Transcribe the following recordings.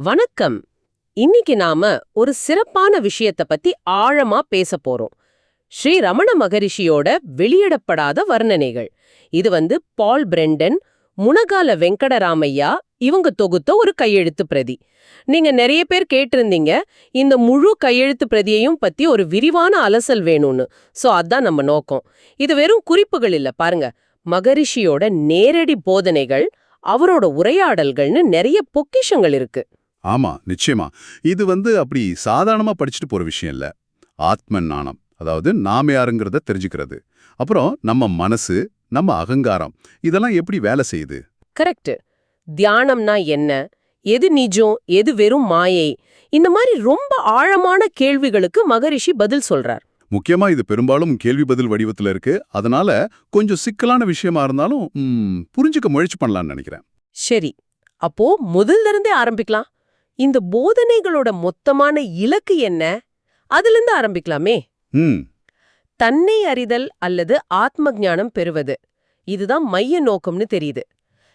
வணக்கம். இன்னைக்கு நாம ஒரு சிறப்பான விஷயத்த பத்தி ஆழமா பேச போறோம். ஸ்ரீ ரமண மகரிஷியோட வெளியிடப்படாத வர்ணனைகள். இது வந்து பால் பிரெண்டன் முனகால வெங்கடராமையா இவங்க தொகுத்த ஒரு கையெழுத்து பிரதி. நீங்க நிறைய பேர் கேட்டிருந்தீங்க இந்த முழு கையெழுத்து பிரதியையும் பத்தி ஒரு விரிவான அலசல் வேணும்னு. சோ அதான் நம்ம நோக்கம். இது வெறும் குறிப்புகள் இல்ல பாருங்க. மகரிஷியோட நேரடி போதனைகள் அவரோட உரையாடல்கள்னு நிறைய பொக்கிஷங்கள் இருக்கு. ஆமா நிச்சயமா. இது வந்து அப்படி சாதாரணமா படிச்சுட்டு போற விஷயம் இல்ல. ஆத்ம ஞானம் அதாவது நாம யாருங்கிறத தெரிஞ்சுக்கிறது. அப்புறம் நம்ம மனசு நம்ம அகங்காரம் இதெல்லாம் எப்படி வேலை செய்யுது? கரெக்ட் தியானம்னா என்ன? எது நிஜம் எது வெறும் மாயை? இந்த மாதிரி ரொம்ப ஆழமான கேள்விகளுக்கு மகரிஷி பதில் சொல்றார். முக்கியமா இது பெரும்பாலும் கேள்வி பதில் வடிவத்துல இருக்கு. அதனால கொஞ்சம் சிக்கலான விஷயமா இருந்தாலும் புரிஞ்சுக்க முயற்சி பண்ணலாம்னு நினைக்கிறேன். சரி. அப்போ முதல்ல இருந்தே ஆரம்பிக்கலாம். இந்த போதனைகளோட மொத்தமான இலக்கு என்ன? அதிலிருந்து ஆரம்பிக்கலாமே. தன்னை அறிதல் அல்லது ஆத்ம ஞானம் பெறுவது. இதுதான் மைய நோக்கம்னு தெரியுது.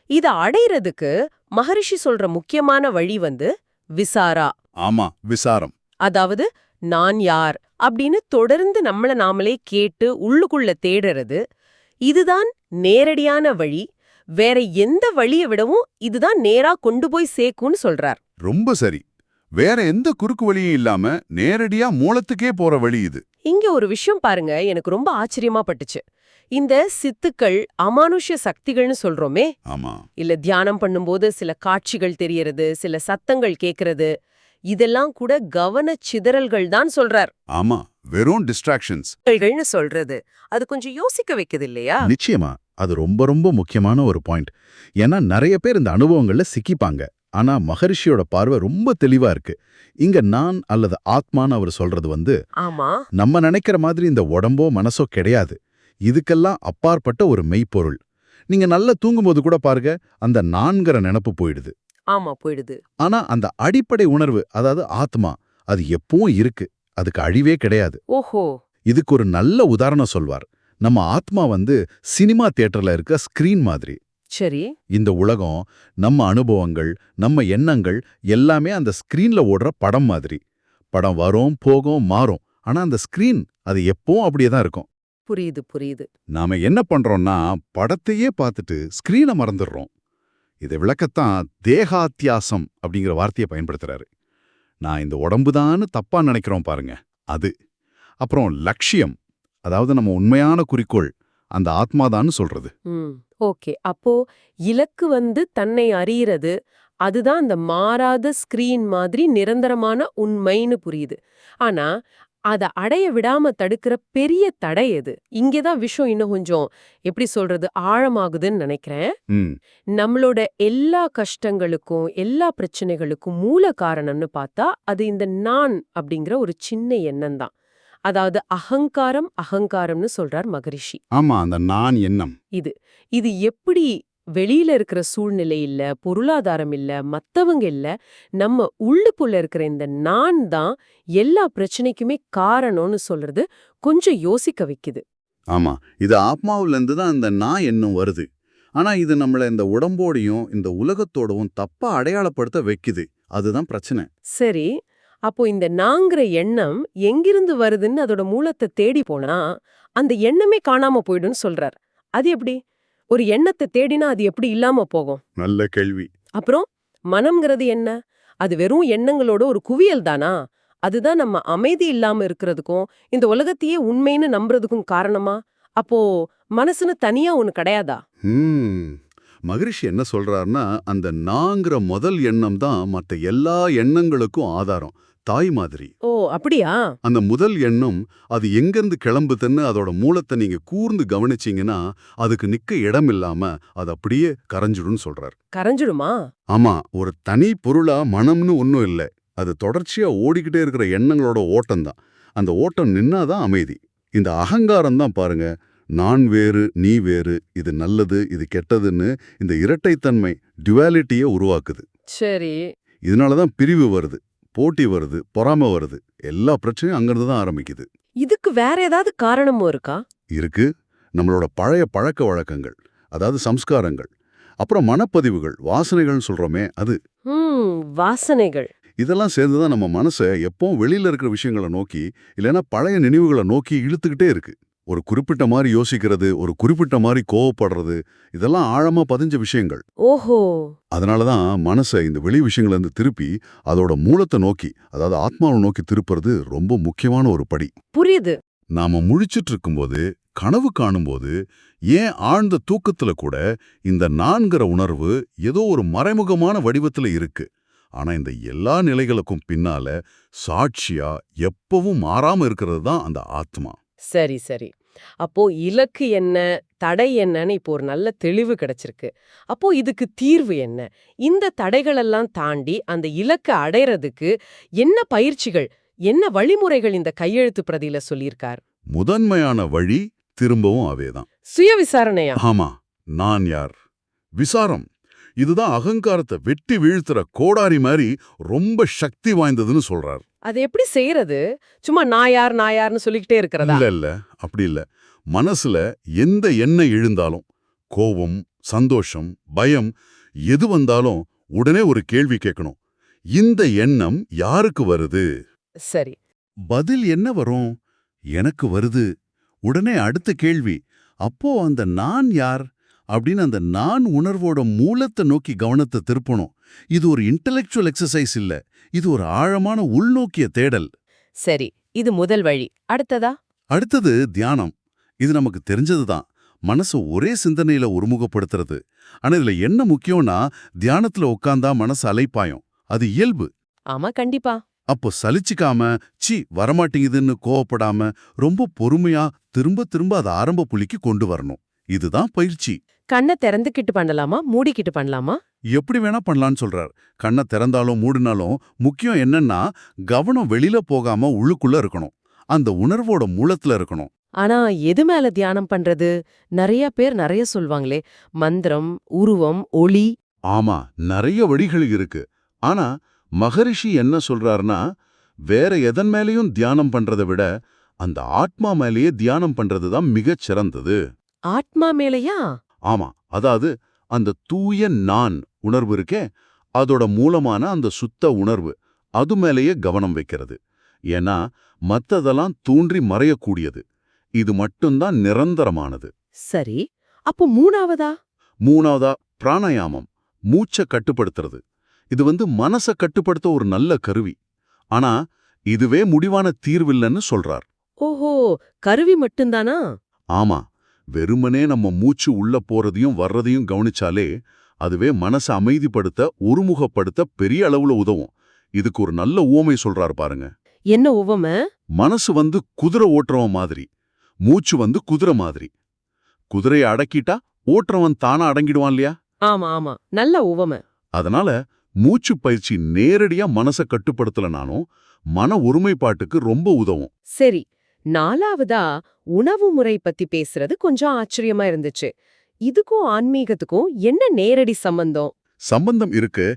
இத அடையறதுக்கு மகரிஷி சொல்ற முக்கியமான வழி வந்து விசாரா. ஆமா விசாரம். அதாவது நான் யார் அப்படின்னு தொடர்ந்து நம்மள நாமளே கேட்டு உள்ளுக்குள்ள தேடுறது. இதுதான் நேரடியான வழி. வேற எந்த வழியை விடவும் இதுதான் நேரா கொண்டு போய் சேர்க்கும்னு சொல்றார். ரொம்ப சரி. வேற எந்த குறுக்கு வழியும் இல்லாம நேரடியா மூலத்துக்கே போற வழி இது. இங்க ஒரு விஷயம் பாருங்க எனக்கு ரொம்ப ஆச்சரியமா பட்டுச்சு. இந்த சித்துக்கள் அமானுஷ்ய சக்திகள்னு சொல்றோமே. ஆமா. இல்ல தியானம் பண்ணும்போது சில காட்சிகள் தெரியறது சில சத்தங்கள் கேக்குறது இதெல்லாம் கூட கவன சிதறல்கள் தான் சொல்றார். ஆமா வெறும் டிஸ்ட்ராக்ஷன்ஸ் சொல்றது. அது கொஞ்சம் யோசிக்க வைக்குது இல்லையா? நிச்சயமா. அது ரொம்ப ரொம்ப முக்கியமான ஒரு பாயிண்ட் ஏன்னா நிறைய பேர் இந்த அனுபவங்கள்ல சிக்கிப்பாங்க. ஆனா மகரிஷியோட பார்வை ரொம்ப தெளிவா இருக்கு. இங்க நான் அல்லது ஆத்மான்னு அவர் சொல்றது வந்து ஆமா. நம்ம நினைக்கிற மாதிரி இந்த உடம்போ மனசோ கிடையாது. இதுக்கெல்லாம் அப்பாற்பட்ட ஒரு மெய்ப்பொருள். நீங்க நல்லா தூங்கும்போது கூட பாருங்க அந்த நான்கிற நினப்பு போயிடுது. ஆமா போயிடுது. ஆனா அந்த அடிப்படை உணர்வு அதாவது ஆத்மா அது எப்பவும் இருக்கு. அதுக்கு அழிவே கிடையாது. ஓஹோ. இதுக்கு ஒரு நல்ல உதாரணம் சொல்வார். நம்ம ஆத்மா வந்து சினிமா தியேட்டர்ல இருக்க ஸ்கிரீன் மாதிரி. சரி. இந்த உலகம் நம்ம அனுபவங்கள் நம்ம எண்ணங்கள் எல்லாமே அந்த ஸ்கிரீன்ல ஓடுற படம் மாதிரி. படம் வரும் போகும் மாறும். ஆனா அந்த ஸ்கிரீன் அது எப்பவும் அப்படியே தான் இருக்கும். புரியுது புரியுது. நாம என்ன பண்றோம்னா படத்தையே பார்த்துட்டு ஸ்கிரீனை மறந்துடுறோம். இதை விளக்கத்தான் தேகாத்தியாசம் அப்படிங்கிற வார்த்தையை பயன்படுத்துறாரு. நான் இந்த உடம்புதான்னு தப்பா நினைக்கிறோம் பாருங்க அது. அப்புறம் லட்சியம். அதாவது நம்ம உண்மையான குறிக்கோள் அந்த ஆத்மாதான்னு சொல்றது. ம் ஓகே. அப்போ இலக்கு வந்து தன்னை அறியறது அதுதான் அந்த மாறாத ஸ்கிரீன் மாதிரி நிரந்தரமான உண்மைன்னு புரியுது. ஆனா அத அடைய விடாம தடுக்கிற பெரிய தடை எது? இங்கேதான் விஷயம் இன்னும் கொஞ்சம் எப்படி சொல்றது ஆழமாகுதுன்னு நினைக்கிறேன். நம்மளோட எல்லா கஷ்டங்களுக்கும் எல்லா பிரச்சனைகளுக்கும் மூல காரணம்னு பார்த்தா அது இந்த நான் அப்படிங்கிற ஒரு சின்ன எண்ணம் தான். அதாவது அகங்காரம் அகங்காரம்னு சொல்றார் மகரிஷி. ஆமா அந்த நான் எண்ணம். இது எப்படி வெளியில இருக்கிற சூழ்நிலை இல்ல பொருளாதாரம் இல்ல மத்தவங்க இல்ல நம்ம உள்ளுக்குள்ள இருக்கிற இந்த நான் தான் எல்லா பிரச்சனைக்குமே காரணம்னு சொல்றது கொஞ்சம் யோசிக்க வைக்குது. ஆமா இது ஆத்மாவுல இருந்து தான் அந்த நான் எண்ணம் வருது. ஆனா இது நம்மள இந்த உடம்போடையும் இந்த உலகத்தோடவும் தப்பா அடையாளப்படுத்த வைக்குது. அதுதான் பிரச்சனை. சரி அப்போ இந்த நாங்கிற எண்ணம் எங்கிருந்து வருதுன்னு அதோட மூலத்தை தேடி போனா அந்த எண்ணமே காணாம போயிடும்னு சொல்றார். அது எப்படி? ஒரு எண்ணத்தை தேடினா அது எப்படி இல்லாம போகும்? நல்ல கேள்வி. அப்புறம் மனம்ங்கிறது என்ன? அது வெறும் எண்ணங்களோட ஒரு குவியல் தானா? அதுதான் நம்ம அமைதி இல்லாம இருக்கிறதுக்கும் இந்த உலகத்தையே உண்மைன்னு நம்புறதுக்கும் காரணமா? அப்போ மனசுன்னு தனியா ஒண்ணு கிடையாதா? மகரிஷி என்ன சொல்றாருன்னா அந்த நாங்கிற முதல் எண்ணம் தான் மத்த எல்லா எண்ணங்களுக்கும் ஆதாரம். தாய் மாதிரி. ஓ அப்படியா? அந்த முதல் எண்ணம் அது எங்கிருந்து கிளம்புதுன்னு அதோட மூலத்தை நீங்க கூர்ந்து கவனிச்சீங்கன்னா அதுக்கு நிக்க இடம் இல்லாம அது அப்படியே கரைஞ்சிடும்னு சொல்றார். கரைஞ்சிடுமா? ஆமா ஒரு தனி பொருளா மனம்னு ஒன்றும் இல்லை. அது தொடர்ச்சியா ஓடிக்கிட்டே இருக்கிற எண்ணங்களோட ஓட்டம் தான். அந்த ஓட்டம் நின்னாதான் அமைதி. இந்த அகங்காரம் தான் பாருங்க நான் வேறு நீ வேறு இது நல்லது இது கெட்டதுன்னு இந்த இரட்டைத்தன்மை டுவாலிட்டியை உருவாக்குது. சரி. இதனால தான் பிரிவு வருது. போட்டி வருது பொறாமை வருது. எல்லா பிரச்சனையும் அங்கிருந்து தான் ஆரம்பிக்குது. இதுக்கு வேற ஏதாவது காரணமும் இருக்கா? இருக்கு. நம்மளோட பழைய பழக்க வழக்கங்கள் அதாவது சம்ஸ்காரங்கள் அப்புறம் மனப்பதிவுகள் வாசனைகள்னு சொல்றோமே அது. வாசனைகள். இதெல்லாம் சேர்ந்து தான் நம்ம மனசை எப்பவும் வெளியில இருக்கிற விஷயங்களை நோக்கி இல்லைன்னா பழைய நினைவுகளை நோக்கி இழுத்துக்கிட்டே இருக்கு. ஒரு குறிப்பிட்ட மாதிரி யோசிக்கிறது ஒரு குறிப்பிட்ட மாதிரி கோவப்படுறது இதெல்லாம் ஆழமா பதிஞ்ச விஷயங்கள். ஓஹோ. அதனால தான் மனசை இந்த வெளி விஷயங்களை இருந்து திருப்பி அதோட மூலத்தை நோக்கி அதாவது ஆத்மாவை நோக்கி திருப்புறது ரொம்ப முக்கியமான ஒரு படி. புரியுது. நாம முழிச்சிட்டு இருக்கும்போது கனவு காணும்போது ஏன் ஆழ்ந்த தூக்கத்துல கூட இந்த நான்கிற உணர்வு ஏதோ ஒரு மறைமுகமான வடிவத்துல இருக்கு. ஆனா இந்த எல்லா நிலைகளுக்கும் பின்னால சாட்சியா எப்பவும் மாறாம இருக்கிறது தான் அந்த ஆத்மா. சரி சரி. அப்போ இலக்கு என்ன? தடை என்னன்னு இப்போ ஒரு நல்ல தெளிவு கிடைச்சிருக்கு. அப்போ இதுக்கு தீர்வு என்ன? இந்த தடைகளெல்லாம் தாண்டி அந்த இலக்கை அடையறதுக்கு என்ன பயிற்சிகள் என்ன வழிமுறைகள் இந்த கையெழுத்து பிரதியில சொல்லியிருக்கார்? முதன்மையான வழி திரும்பவும் அவேதான் சுய விசாரணையா? ஆமா நான் யார்? விசாரம். இதுதான் அகங்காரத்தை வெட்டி வீழ்த்துற கோடாரி மாதிரி ரொம்ப சக்தி வாய்ந்ததுன்னு சொல்றார். அது எப்படி செய்யறது சும்மா நான் யார் நான் யார்னு சொல்லிக்கிட்டே இருக்கிறதா? இல்ல இல்ல. அப்படி இல்ல. மனசுல எந்த எண்ணெய் எழுந்தாலும் கோபம் சந்தோஷம் பயம் எது வந்தாலும் உடனே ஒரு கேள்வி கேட்கணும். இந்த எண்ணம் யாருக்கு வருது? சரி. பதில் என்ன வரும்? எனக்கு வருது. உடனே அடுத்த கேள்வி அப்போ அந்த நான் யார்? அப்படின்னு அந்த நான் உணர்வோட மூலத்தை நோக்கி கவனத்தை திருப்பணும். இது ஒரு இன்டலெக்சுவல் எக்ஸசைஸ் இல்ல. இது ஒரு ஆழமான உள்நோக்கிய தேடல். சரி இது முதல் வழி. அடுத்ததா? அடுத்தது தியானம். இது நமக்கு தெரிஞ்சதுதான். மனசு ஒரே சிந்தனையில ஒருமுகப்படுத்துறது. ஆனா இதுல என்ன முக்கியம்னா தியானத்துல உட்கார்ந்தா மனசு அலைப்பாயும். அது இயல்பு. ஆமா கண்டிப்பா. அப்போ சலிச்சுக்காம சி வரமாட்டேங்குதுன்னு கோவப்படாம ரொம்ப பொறுமையா திரும்ப திரும்ப அதை ஆரம்ப புள்ளிக்கு கொண்டு வரணும். இதுதான் பயிற்சி. கண்ணை திறந்துக்கிட்டு பண்ணலாமா? மூடிக்கிட்டு பண்ணலாமா? எப்படி வேணா பண்ணலான்னு சொல்றார். கண்ணை திறந்தாலும் மூடினாலும் முக்கியம் என்னன்னா கவனம் வெளியில போகாம உள்ளுக்குள்ள இருக்கணும். அந்த உணர்வோட மூலத்துல இருக்கணும். ஆனா எது மேல தியானம் பண்றது? நிறைய பேர் நிறைய சொல்வாங்களே மந்திரம் உருவம் ஒளி. ஆமா நிறைய வழிகள் இருக்கு. ஆனா மகரிஷி என்ன சொல்றாருன்னா வேற எதன் மேலயும் தியானம் பண்றதை விட அந்த ஆத்மா மேலேயே தியானம் பண்றது தான் மிகச் சிறந்தது ஆத்மா மேலையா? ஆமா அதாவது அந்த தூய நான் உணர்வு இருக்கே அதோட மூலமான அந்த சுத்த உணர்வு அது மேலேயே கவனம் வைக்கிறது. ஏன்னா மத்ததெல்லாம் தூன்றி மறையக்கூடியது. இது மட்டும்தான் நிரந்தரமானது. சரி அப்போ மூணாவதா? மூணாவதா பிராணாயாமம் மூச்சை கட்டுப்படுத்துறது. இது வந்து மனசை கட்டுப்படுத்த ஒரு நல்ல கருவி. ஆனா இதுவே முடிவான தீர்வில்லைன்னு சொல்றார். ஓஹோ கருவி மட்டும்தானா? ஆமா. வெறுமனே நம்ம மூச்சு உள்ள போறதையும் வர்றதையும் கவனிச்சாலே அதுவே மனசை அமைதிப்படுத்த ஒருமுகப்படுத்த பெரிய அளவுல உதவும். இதுக்கு ஒரு நல்ல உவமை சொல்றாரு பாருங்க. என்ன உவமை? மனசு வந்து குதிரை ஓட்டுறவன் மாதிரி மூச்சு வந்து குதிரை மாதிரி. குதிரையை அடக்கிட்டா ஓட்டுறவன் தானா அடங்கிடுவான் இல்லையா? ஆமா ஆமா. நல்ல உவமை. அதனால மூச்சு பயிற்சி நேரடியா மனசை கட்டுப்படுத்தலனாலும் மன ஒருமைப்பாட்டுக்கு ரொம்ப உதவும். சரி நாலாவதா உணவு முறை பத்தி பேசுறது கொஞ்சம் ஆச்சரியமா இருந்துச்சு. இதுக்கும் ஆன்மீகத்துக்கும் என்ன நேரடி சம்பந்தம்? சம்பந்தம் இருக்கு.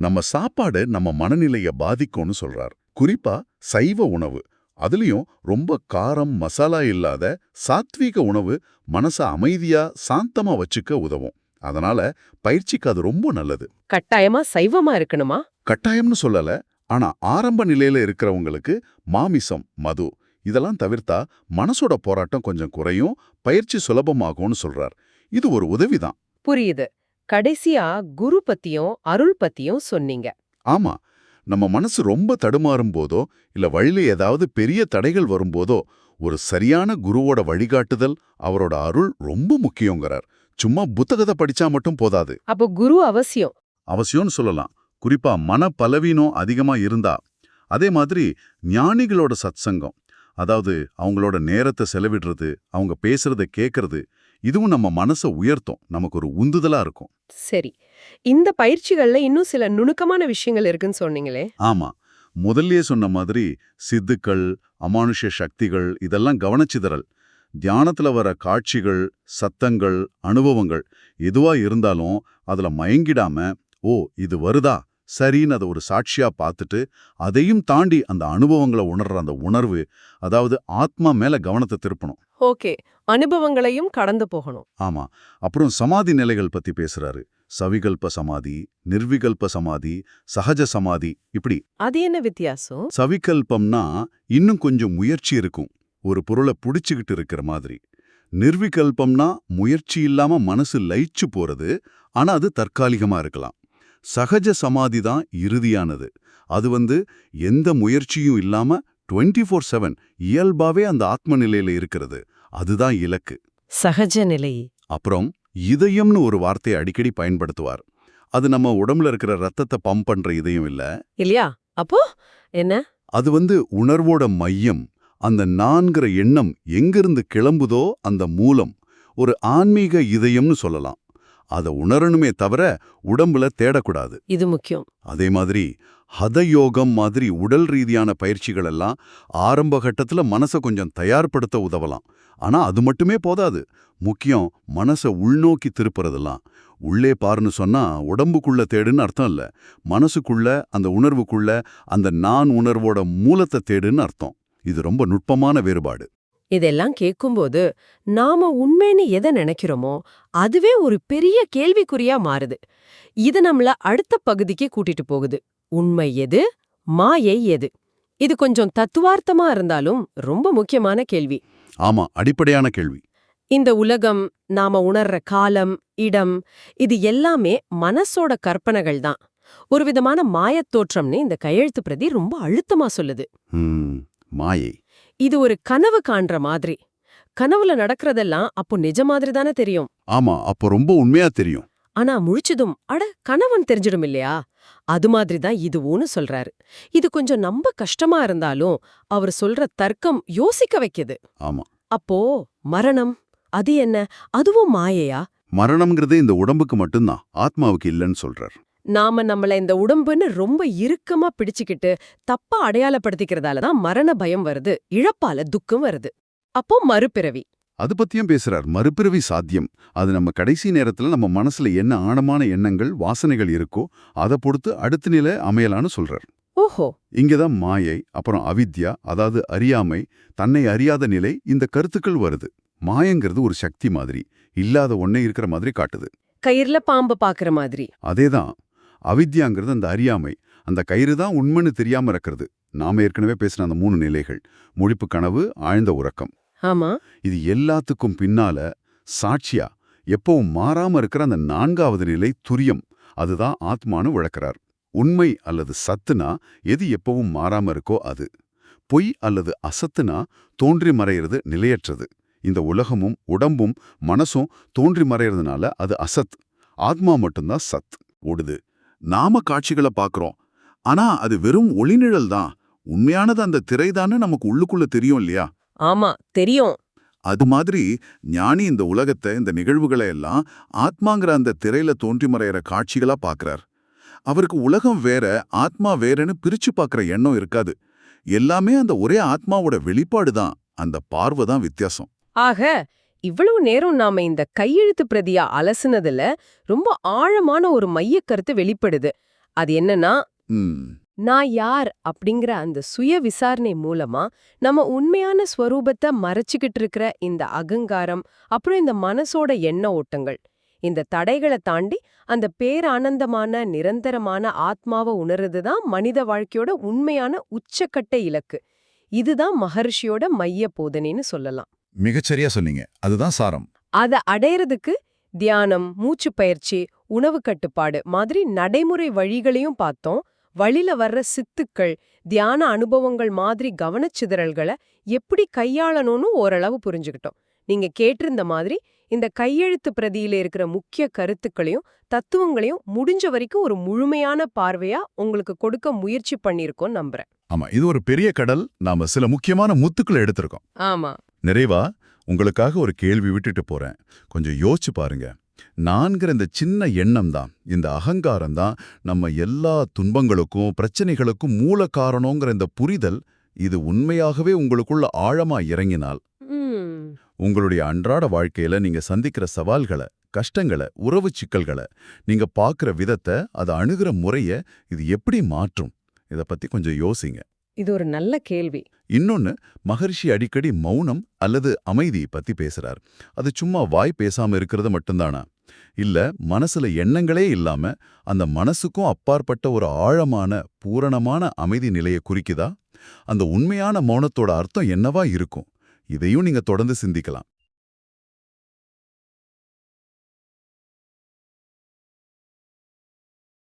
நம்ம சாப்பாடு நம்ம மனநிலைய பாதிக்கும்னு சொல்றார். குறிப்பா சைவ உணவு. அதுலயும் ரொம்ப காரம் மசாலா இல்லாத சாத்வீக உணவு மனச அமைதியா சாந்தமா வச்சுக்க உதவும். அதனால பயிற்சிக்கு அது ரொம்ப நல்லது. கட்டாயமா சைவமா இருக்கணுமா? கட்டாயம்னு சொல்லல. ஆனா ஆரம்ப நிலையில இருக்கிறவங்களுக்கு மாமிசம் மது இதெல்லாம் தவிர்த்தா மனசோட போராட்டம் கொஞ்சம் குறையும் பயிற்சி சுலபமாகும்னு சொல்றார். இது ஒரு உதவிதான். புரியுது. கடைசியா குரு பத்தியும் அருள் பத்தியும் சொன்னீங்க. ஆமா. நம்ம மனசு ரொம்ப தடுமாறும் போதோ இல்ல வழியில ஏதாவது பெரிய தடைகள் வரும்போதோ ஒரு சரியான குருவோட வழிகாட்டுதல் அவரோட அருள் ரொம்ப முக்கியங்கிறார். சும்மா புத்தகத்தை படிச்சா மட்டும் போதாது. அப்போ குரு அவசியம். அவசியம்னு சொல்லலாம். குறிப்பா மன பலவீனம் அதிகமா இருந்தா அதே மாதிரி ஞானிகளோட சத்சங்கம். அதாவது அவங்களோட நேரத்தை செலவிடுறது அவங்க பேசுறத கேட்கறது இதுவும் நம்ம மனசை உயர்த்தும். நமக்கு ஒரு உந்துதலா இருக்கும். சரி. இந்த பயிற்சிகள்ல இன்னும் சில நுணுக்கமான விஷயங்கள் இருக்குன்னு சொன்னீங்களே. ஆமா. முதல்லயே சொன்ன மாதிரி சித்துக்கள் அமானுஷ சக்திகள் இதெல்லாம் கவனச்சிதறல். தியானத்துல வர காட்சிகள் சத்தங்கள் அனுபவங்கள் எதுவா இருந்தாலும் அதுல மயங்கிடாம ஓ இது வருதா? சரின்னு அதை ஒரு சாட்சியா பார்த்துட்டு அதையும் தாண்டி அந்த அனுபவங்களை உணர்ற அந்த உணர்வு அதாவது ஆத்மா மேல கவனத்தை திருப்பணும். ஓகே. அனுபவங்களையும் கடந்து போகணும். ஆமா. அப்புறம் சமாதி நிலைகள் பத்தி பேசுறாரு. சவிகல்ப சமாதி நிர்விகல்ப சமாதி சகஜ சமாதி இப்படி. அது என்ன வித்தியாசம்? சவிகல்பம்னா இன்னும் கொஞ்சம் முயற்சி இருக்கும். ஒரு பொருளை புடிச்சுக்கிட்டு இருக்கிற மாதிரி. நிர்விகல்பம்னா முயற்சி இல்லாம மனசு லயிச்சு போறது ஆனா அது தற்காலிகமா இருக்கலாம். சகஜ சமாதி தான் இறுதியானது. அது வந்து எந்த முயற்சியும் இல்லாம 24 ஃபோர் செவன் இயல்பாவே அந்த ஆத்ம நிலையில இருக்கிறது. அதுதான் இலக்கு. சகஜ நிலை. அப்புறம் இதயம்னு ஒரு வார்த்தையை அடிக்கடி பயன்படுத்துவார். அது நம்ம உடம்புல இருக்கிற ரத்தத்தை பம்ப் பண்ற இதயம் இல்ல. இல்லையா? அப்போ என்ன? அது வந்து உணர்வோட மையம். அந்த நான்கிற எண்ணம் எங்கிருந்து கிளம்புதோ அந்த மூலம். ஒரு ஆன்மீக இதயம்னு சொல்லலாம். அதை உணரணுமே தவிர உடம்புல தேடக்கூடாது. இது முக்கியம். அதே மாதிரி ஹதயோகம் மாதிரி உடல் ரீதியான பயிற்சிகள் எல்லாம் ஆரம்ப கட்டத்துல மனசை கொஞ்சம் தயார்படுத்த உதவலாம். ஆனா அது மட்டுமே போதாது. முக்கியம் மனசை உள்நோக்கி திருப்புறதெல்லாம். உள்ளே பாருன்னு சொன்னா உடம்புக்குள்ள தேடுன்னு அர்த்தம் இல்ல. மனசுக்குள்ள அந்த உணர்வுக்குள்ள அந்த நான் உணர்வோட மூலத்தை தேடுன்னு அர்த்தம். இது ரொம்ப நுட்பமான வேறுபாடு. இதெல்லாம் கேட்கும்போது நாம உண்மைன்னு எதை நினைக்கிறோமோ அதுவே ஒரு பெரிய கேள்விக்குறியா மாறுது. இது நம்மள அடுத்த பகுதிக்கு கூட்டிட்டு போகுது. உண்மை எது? மாயை எது? இது கொஞ்சம் தத்துவார்த்தமா இருந்தாலும் ரொம்ப முக்கியமான கேள்வி. ஆமா அடிப்படையான கேள்வி. இந்த உலகம் நாம உணர்ற காலம் இடம் இது எல்லாமே மனசோட கற்பனைகள் தான். ஒரு விதமான மாயத் தோற்றம்னு இந்த கையெழுத்து பிரதி ரொம்ப அழுத்தமா சொல்லுது. மாயை. இது ஒரு கனவு காண்ற மாதிரி. கனவுல நடக்கிறதெல்லாம் அப்போ நிஜ மாதிரி தானே தெரியும். ஆமா அப்போ ரொம்ப உண்மையா தெரியும். ஆனா முழிச்சதும் அட கனவுன்னு தெரிஞ்சிடும் இல்லையா? அது மாதிரி தான் இதுவும்னு சொல்றாரு. இது கொஞ்சம் நம்ப கஷ்டமா இருந்தாலும் அவர் சொல்ற தர்க்கம் யோசிக்க வைக்குது. ஆமா. அப்போ மரணம் அது என்ன? அதுவும் மாயையா? மரணம்ங்கிறது இந்த உடம்புக்கு மட்டும்தான் ஆத்மாவுக்கு இல்லைன்னு சொல்றார். நாம நம்மள இந்த உடம்புன்னு ரொம்ப இறுக்கமா பிடிச்சுக்கிட்டு தப்பா அடையாளப்படுத்திக்கிறதால தான் மரண பயம் வருது இழப்பால துக்கம் வருது. அப்போ மறுபிறவி. அது பத்தியும் பேசுறார். மறுபிறவி சாத்தியம். அது நம்ம கடைசி நேரத்துல நம்ம மனசுல என்ன ஆழமான எண்ணங்கள் வாசனைகள் இருக்கோ அதை பொறுத்து அடுத்த நிலை அமையலான்னு சொல்றார். ஓஹோ. இங்கதான் மாயை அப்புறம் அவித்யா அதாவது அறியாமை தன்னை அறியாத நிலை இந்த கருத்துக்கள் வருது. மாயங்கிறது ஒரு சக்தி மாதிரி இல்லாத ஒண்ணே இருக்கிற மாதிரி காட்டுது. கயிறுல பாம்பு பாக்குற மாதிரி. அதேதான். அவித்யாங்கிறது அந்த அறியாமை. அந்த கயிறு தான் உண்மைன்னு தெரியாம இருக்கிறது நாம ஏற்கனவே பேசின அந்த மூணு நிலைகள். முழிப்பு கனவு ஆழ்ந்த உறக்கம். ஆமா. இது எல்லாத்துக்கும் பின்னால சாட்சியா எப்பவும் மாறாம இருக்கிற அந்த நான்காவது நிலை துரியம். அதுதான் ஆத்மானு விளக்குறார். உண்மை அல்லது சத்துனா எது எப்பவும் மாறாம இருக்கோ அது. பொய் அல்லது அசத்துனா தோன்றி மறையிறது நிலையற்றது. இந்த உலகமும் உடம்பும் மனசும் தோன்றி மறையறதுனால அது அசத். ஆத்மா மட்டும்தான் சத். ஓடுது. நாம காட்சிகளை பார்க்கறோம். ஆனா அது வெறும் ஒளிநிழல் தான். உண்மையானது அந்த திரைதான்னு நமக்கு உள்ளுக்குள்ள தெரியும் இல்லையா? ஆமா தெரியும். அது மாதிரி ஞானி இந்த உலகத்தை இந்த நிகழ்வுகளை எல்லாம் ஆத்மாங்கிற அந்த திரையில தோன்றி மறையிற காட்சிகளா பார்க்கறார். அவருக்கு உலகம் வேற ஆத்மா வேறன்னு பிரிச்சு பார்க்கற எண்ணம் இருக்காது. எல்லாமே அந்த ஒரே ஆத்மாவோட வெளிப்பாடு தான். அந்த பார்வை தான் வித்தியாசம். ஆக இவ்வளவு நேரம் நாம இந்த கையெழுத்து பிரதியா அலசுனதுல ரொம்ப ஆழமான ஒரு மையக் கருத்து வெளிப்படுது. அது என்னன்னா நான் யார்? அப்படிங்கிற அந்த சுய விசாரணை மூலமா நம்ம உண்மையான ஸ்வரூபத்தை மறைச்சுக்கிட்டு இருக்கிற இந்த அகங்காரம் அப்புறம் இந்த மனசோட எண்ண ஓட்டங்கள். இந்த தடைகளை தாண்டி அந்த பேரானந்தமான நிரந்தரமான ஆத்மாவை உணர்றது தான் மனித வாழ்க்கையோட உண்மையான உச்சக்கட்ட இலக்கு. இதுதான் மகர்ஷியோட மைய போதனைன்னு சொல்லலாம். மிகச்சரியா சொன்னீங்க. அதுதான் சாரம். அத அடையறதுக்கு தியானம் மூச்சு பயிற்சி உணவு கட்டுப்பாடு மாதிரி நடைமுறை வழிகளையும் பார்த்தோம். வழில வர்ற சித்துக்கள் தியான அனுபவங்கள் மாதிரி கவனச்சிதறல்களை எப்படி கையாளணும்னு ஓரளவு புரிஞ்சுக்கிட்டோம். நீங்க கேட்டிருந்த மாதிரி இந்த கையெழுத்து பிரதியில இருக்கிற முக்கிய கருத்துக்களையும் தத்துவங்களையும் முடிஞ்ச வரைக்கும் ஒரு முழுமையான பார்வையா உங்களுக்கு கொடுக்க முயற்சி பண்ணிருக்கோம் நம்புறேன். ஆமா இது ஒரு பெரிய கடல். நாம சில முக்கியமான முத்துக்களை எடுத்திருக்கோம். ஆமா. நிறைவா உங்களுக்காக ஒரு கேள்வி விட்டுட்டு போறேன். கொஞ்சம் யோசிச்சு பாருங்க. நான்கிற இந்த சின்ன எண்ணம் தான் இந்த அகங்காரம் தான் நம்ம எல்லா துன்பங்களுக்கும் பிரச்சனைகளுக்கும் மூல காரணங்கிற இந்த புரிதல் இது உண்மையாகவே உங்களுக்குள்ள ஆழமா இறங்கினால். உங்களுடைய அன்றாட வாழ்க்கையில நீங்க சந்திக்கிற சவால்களை கஷ்டங்களை உறவு சிக்கல்களை நீங்க பார்க்குற விதத்தை அதை அணுகிற முறைய இது எப்படி மாற்றும்? இத பத்தி கொஞ்சம் யோசிங்க. இது ஒரு நல்ல கேள்வி. இன்னொன்னு மகரிஷி அடிக்கடி மௌனம் அல்லது அமைதி பத்தி பேசுறார். அது சும்மா வாய் பேசாம இருக்கிறது மட்டும்தானா? இல்ல மனசுல எண்ணங்களே இல்லாம அந்த மனசுக்கும் அப்பாற்பட்ட ஒரு ஆழமான பூரணமான அமைதி நிலையை குறிக்குதா? அந்த உண்மையான மௌனத்தோட அர்த்தம் என்னவா இருக்கும்? இதையும் நீங்க தொடர்ந்து சிந்திக்கலாம்.